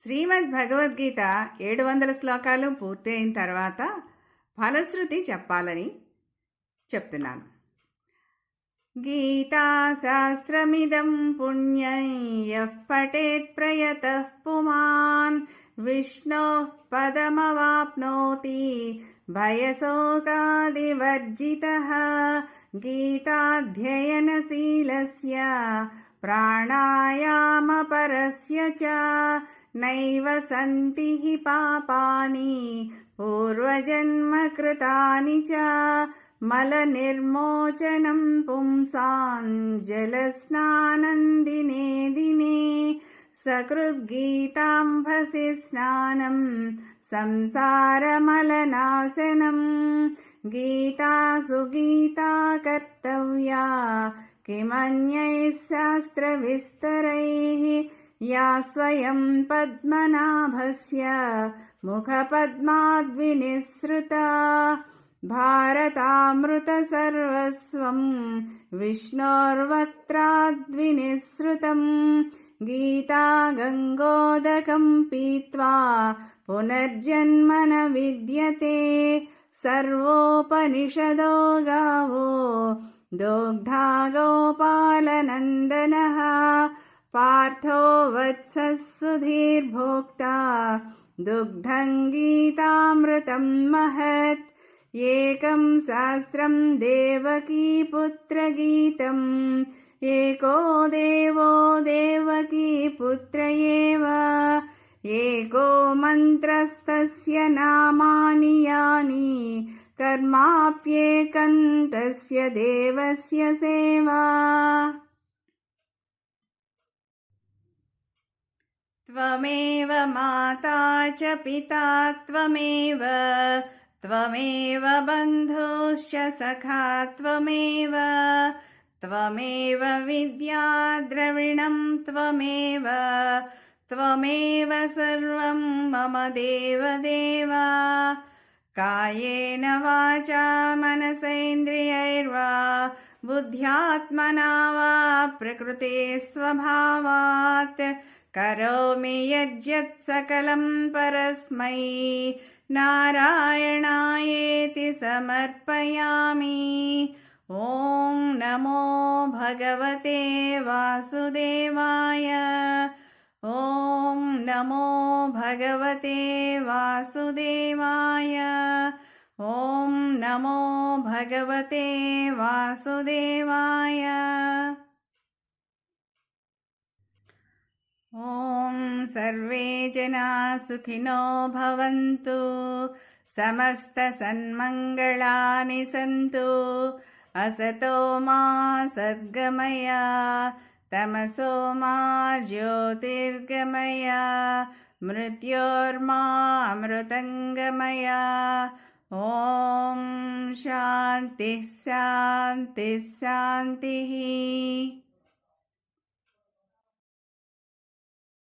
శ్రీమద్ భగవద్గీత ఏడు వందల శ్లోకాలు పూర్తయిన తర్వాత ఫలశ్రుతి చెప్పాలని చెప్తున్నాను. గీతాశాస్త్రమిదం పుణ్యయ్య పఠేత్ ప్రయత పుమాన్ విష్ణు పదమవాప్నోతి భయశోకాదివర్జిత గీతాధ్యయనశీలస్య ప్రాణాయామపరస్య చ नैव सन्ति हि पापानि पूर्वजन्मकृतानि च। मलनिर्मोचनं पुंसां जलस्नानन्दिने दिने। सकृद्गीताम्भसि स्नानं संसारमलनाशनम् गीता सुगीता कर्तव्या किमन्यैः शास्त्रविस्तरैः या स्वयं पद्मनाभस्य मुखपद्माद्विनिःसृता। भारतामृतसर्वस्वं विष्णोर्वक्त्राद्विनिःसृतम् गीता गङ्गोदकं पीत्वा पुनर्जन्म न विद्यते। सर्वोपनिषदो गावो दोग्धा गोपालनन्दनः पार्थो वत्सः सुधीर्भोक्ता दुग्धं गीतामृतं महत्। एकं शास्त्रं देवकीपुत्रगीतम् एको देवो देवकीपुत्र एव। एको मन्त्रस्तस्य नामानि यानि। कर्माप्येकन्तस्य देवस्य सेवा त्वमेव माता च पिता त्वमेव त्वमेव बन्धुश्च सखा त्वमेव त्वमेव विद्या द्रविणं त्वमेव त्वमेव सर्वं मम देवदेव। कायेन वाचा मनसेन्द्रियैर्वा बुद्ध्यात्मना वा प्रकृते स्वभावात् करोमि यज्जत् सकलं परस्मै। नारायणायेति समर्पयामि। ॐ नमो भगवते वासुदेवाय। ॐ नमो भगवते वासुदेवाय। ॐ नमो भगवते वासुदेवाय ॐ सर्वे जना सुखिनो भवन्तु। समस्तसन्मङ्गलानि सन्तु। असतो मा सद्गमय। तमसो मा ज्योतिर्गमय। मृत्योर्मामृतङ्गमय ॐ शान्तिः शान्तिः शान्तिः